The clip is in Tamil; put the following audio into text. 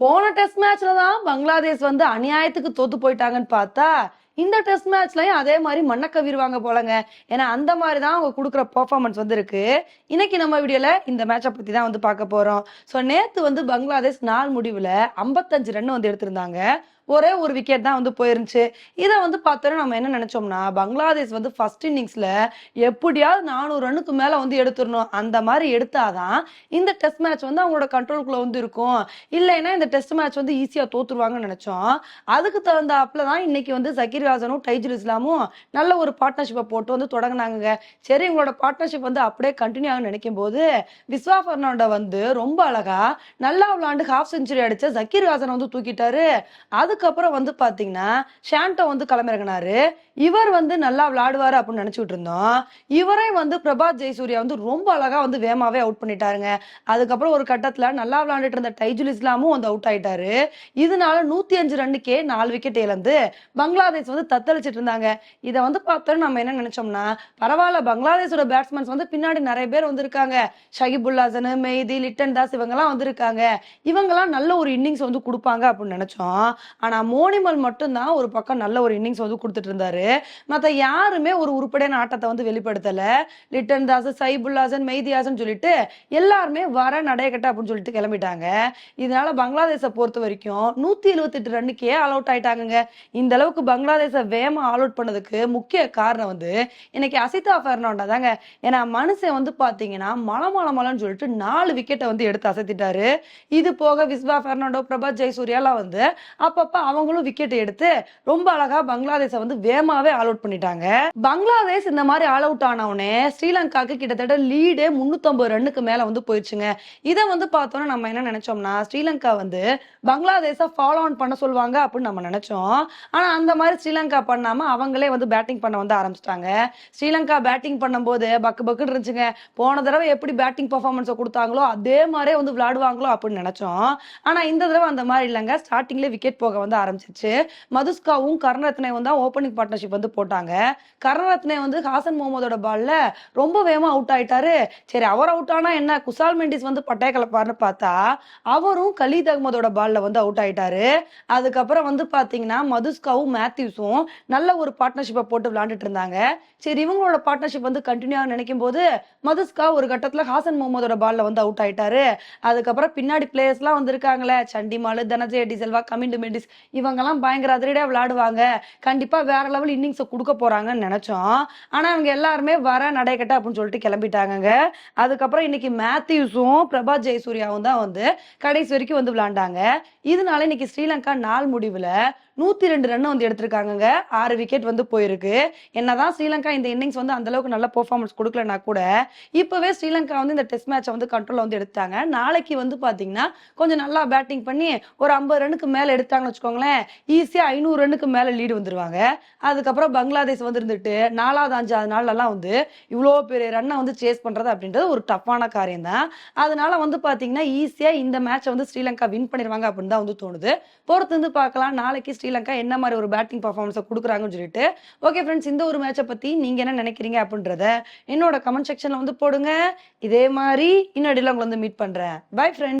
போன டெஸ்ட் மேட்ச்ல தான் பங்களாதேஷ் வந்து அநியாயத்துக்கு தோத்து போயிட்டாங்கன்னு பார்த்தா இந்த டெஸ்ட் மேட்ச்லயும் அதே மாதிரி மண்ணை கவிருவாங்க போலங்க. ஏன்னா அந்த மாதிரி தான் அவங்க கொடுக்குற பெர்ஃபார்மன்ஸ் வந்து இருக்கு இன்னைக்கு நம்ம வீடியோல இந்த மேட்சை பத்தி தான் வந்து பார்க்க போறோம். ஸோ நேத்து வந்து பங்களாதேஷ் நாள் முடிவுல 55 ரன் வந்து எடுத்திருந்தாங்க. ஒரே ஒரு விக்கெட் தான் வந்து போயிருந்துச்சு. இதை வந்து பார்த்தோன்னா நம்ம என்ன நினைச்சோம்னா பங்களாதேஷ் வந்து ஃபர்ஸ்ட் இன்னிங்ஸ்ல எப்படியாவது நானூறு ரன்னுக்கு மேல வந்து எடுத்துடணும். அந்த மாதிரி எடுத்தாதான் இந்த டெஸ்ட் மேட்ச் வந்து அவங்களோட கண்ட்ரோலுக்குள்ள வந்து இருக்கும். இல்லைன்னா இந்த டெஸ்ட் மேட்ச் வந்து ஈஸியா தோத்துருவாங்கன்னு நினைச்சோம். அதுக்கு தகுந்தாப்புல தான் இன்னைக்கு வந்து சக்கீர் ஹாசனும் டைஜில் இஸ்லாமும் நல்ல ஒரு பார்ட்னர்ஷிப்பை போட்டு வந்து தொடங்கினாங்க சரி உங்களோட பார்ட்னர்ஷிப் வந்து அப்படியே கண்டினியூ ஆகும் நினைக்கும் போது விஸ்வா பெர்னாண்டோ வந்து ரொம்ப அழகா நல்லா விளாண்டு ஹாஃப் செஞ்சுரி அடிச்ச ஜக்கீர் ஹாசன் வந்து தூக்கிட்டாரு. அதுக்கப்புறம் வந்து பாத்தீங்கன்னா ஷாண்டோ வந்து களமிறங்கினாரு. இவர் வந்து நல்லா விளாடுவாரு அப்படின்னு நினைச்சுட்டு இருந்தோம் இவரே வந்து பிரபாத் ஜெயசூர்யா வந்து ரொம்ப அழகா வந்து வேமாவே அவுட் பண்ணிட்டாருங்க. அதுக்கப்புறம் ஒரு கட்டத்துல நல்லா விளையாண்டுட்டு இருந்த டைஜுல் இஸ்லாமும் வந்து அவுட் ஆயிட்டாரு. இதனால நூத்தி அஞ்சு ரன்னுக்கே நாலு விக்கெட் இழந்து பங்களாதேஷ் வந்து தத்தளிச்சிட்டு இருந்தாங்க. இதை வந்து பார்த்தோம் நம்ம என்ன நினைச்சோம்னா பரவாயில்ல பங்களாதேஷோட பேட்ஸ்மேன்ஸ் வந்து பின்னாடி நிறைய பேர் வந்திருக்காங்க. ஷகிபுல் ஹாசன் மெய்தி லிட்டன் தாஸ் இவங்கெல்லாம் வந்திருக்காங்க. இவங்கெல்லாம் நல்ல ஒரு இன்னிங்ஸ் வந்து கொடுப்பாங்க அப்படின்னு நினைச்சோம். ஆனால் மோனிமல் மட்டும்தான் ஒரு பக்கம் நல்ல ஒரு இன்னிங்ஸ் வந்து கொடுத்துட்டு இருந்தாரு. மற்ற யாருமே ஒரு உருப்படியான ஆட்டத்தை வந்து வெளிப்படுத்தலை. லிட்டன் தாஸ் சைபுல்லாசன் மெய்தியாசன் சொல்லிட்டு எல்லாருமே வர நடையக்கட்ட அப்படின்னு சொல்லிட்டு கிளம்பிட்டாங்க. இதனால பங்களாதேஷை பொறுத்த வரைக்கும் நூற்றி எழுபத்தெட்டு ரன்னுக்கே ஆல் அவுட் ஆயிட்டாங்கங்க. இந்த அளவுக்கு பங்களாதேஷை வேகமாக ஆல் அவுட் பண்ணதுக்கு முக்கிய காரணம் வந்து இன்னைக்கு அசிதா ஃபெர்னாண்டா தாங்க. ஏன்னா மனுஷன் வந்து பார்த்தீங்கன்னா மல மலன்னு சொல்லிட்டு நாலு விக்கெட்டை வந்து எடுத்து அசைத்திட்டாரு. இது போக விஸ்வா ஃபெர்னாண்டோ பிரபா ஜெயசூர்யாலாம் வந்து அப்பப்ப அவங்களும் விக்கெட் எடுத்து ரொம்ப அழகா பங்களாதேஷை வந்து வேகமாவே ஆல் அவுட் பண்ணிட்டாங்க. பங்களாதேஷ் இந்த மாதிரி ஆல் அவுட் ஆனவுடனே ஸ்ரீலங்காக்கு கிட்டத்தட்ட லீடு முன்னூத்தம்பது ரன்னுக்கு மேல வந்து போயிடுச்சுங்க. இதை வந்து பார்த்தோன்னா நம்ம என்ன நினைச்சோம்னா ஸ்ரீலங்கா வந்து பங்களாதேஷை ஃபாலோ ஆன் பண்ண சொல்லுவாங்க அப்படின்னு நம்ம நினைச்சோம். ஆனா அந்த மாதிரி ஸ்ரீலங்கா பண்ணாம அவங்களே வந்து பேட்டிங் பண்ண வந்து ஆரம்பிச்சிட்டாங்க. ஸ்ரீலங்கா பேட்டிங் பண்ணும்போது பக்கு பக்குன்னு இருந்துச்சுங்க. போன தடவை எப்படி பேட்டிங் பர்ஃபார்மன்ஸை கொடுத்தாங்களோ அதே மாதிரியே வந்து விளையாடுவாங்களோ அப்படின்னு நினைச்சோம். ஆனா இந்த தடவை அந்த மாதிரி இல்லைங்க. ஸ்டார்டிங்ல விக்கெட் போக வந்து ஆரம்பிச்சிச்சு மதுஸ்காவும் கருணரத்னே வந்து ஓப்பனிங் பார்ட்னர்ஷிப் வந்து போட்டாங்க. கருணரத்னே வந்து ஹாசன் முகமதோட பால்ல ரொம்ப வேகமா அவுட் ஆயிட்டாரு. சரி அவர் அவுட் ஆனா என்ன? குசால் மெண்டிஸ் வந்து பட்டாய கலப்பாருன்னு பார்த்தா அவரும் கலீத் அகமதோட பால்ல வந்து அவுட் ஆயிட்டாரு. அதுக்கப்புறம் வந்து பாத்தீங்கன்னா மதுஸ்காவும் மேத்யூஸும் நல்ல ஒரு பார்ட்னர்ஷிப்பை போட்டு விளையாண்டுட்டு இருந்தாங்க. சரி இவங்களோட பார்ட்னர்ஷிப் வந்து கண்டினியூ நினைக்கும் போது மதுஸ்கா ஒரு கட்டத்துல ஹாசன் முகமதோட பால்ல வந்து அவுட் ஆயிட்டாரு. அதுக்கப்புறம் பின்னாடி பிளேயர்ஸ் எல்லாம் வந்திருக்காங்களே. சண்டிமாலு தனஜய டிசெல்வா கமிண்டு மெண்டிஸ் இவங்கெல்லாம் பயங்கர அதிரடியாக விளையாடுவாங்க. கண்டிப்பா வேற லெவல் இன்னிங்ஸை கொடுக்க போகிறாங்கன்னு நினைச்சோம். ஆனா அவங்க எல்லாருமே வர நடைக்கட்ட அப்படின்னு சொல்லிட்டு கிளம்பிட்டாங்க அதுக்கப்புறம் இன்னைக்கு மேத்யூஸும் பிரபாத் ஜெயசூர்யாவும் தான் வந்து கடைசி வரைக்கும் வந்து விளையாண்டாங்க. இதனால இன்னைக்கு ஸ்ரீலங்கா நாள் முடிவுல நூத்தி ரெண்டு ரன் வந்து எடுத்திருக்காங்க ஆறு விக்கெட் வந்து போயிருக்கு. என்னதான் ஸ்ரீலங்கா இந்த இன்னிங்ஸ் வந்து அந்த அளவுக்கு நல்ல பெர்ஃபார்மன்ஸ் கொடுக்கலனா கூட இப்பவே ஸ்ரீலங்கா வந்து இந்த டெஸ்ட் மேட்சை வந்து கண்ட்ரோல் வந்து எடுத்தாங்க நாளைக்கு வந்து பாத்தீங்கன்னா கொஞ்சம் நல்லா பேட்டிங் பண்ணி ஒரு ஐம்பது ரனுக்கு மேல எடுத்தாங்கன்னு வச்சுக்கோங்களேன் ஈஸியாக ஐநூறு ரன்னுக்கு மேலே லீடு வந்துடுவாங்க அதுக்கப்புறம் பங்களாதேஷ் வந்துருந்துட்டு நாலாவது அஞ்சாவது நாள்லலாம் வந்து இவ்வளோ பெரிய ரன்னை வந்து சேஸ் பண்ணுறது அப்படின்றது ஒரு டஃப்பான காரியம் தான் அதனால வந்து பார்த்தீங்கன்னா ஈஸியாக இந்த மேட்சை வந்து ஸ்ரீலங்கா வின் பண்ணிடுவாங்க அப்படின்னு தான் வந்து தோணுது. பொறுத்து வந்து பார்க்கலாம் நாளைக்கு ஸ்ரீலங்கா என்ன மாதிரி ஒரு பேட்டிங் பர்ஃபார்மன்ஸை கொடுக்குறாங்கன்னு சொல்லிட்டு. ஓகே ஃப்ரெண்ட்ஸ் இந்த ஒரு மேட்சை பற்றி நீங்கள் என்ன நினைக்கிறீங்க அப்படின்றத என்னோட கமெண்ட் செக்ஷனில் வந்து போடுங்க. இதே மாதிரி இன்னொரு உங்களை வந்து மீட் பண்ணுறேன் பை ஃப்ரெண்ட்ஸ்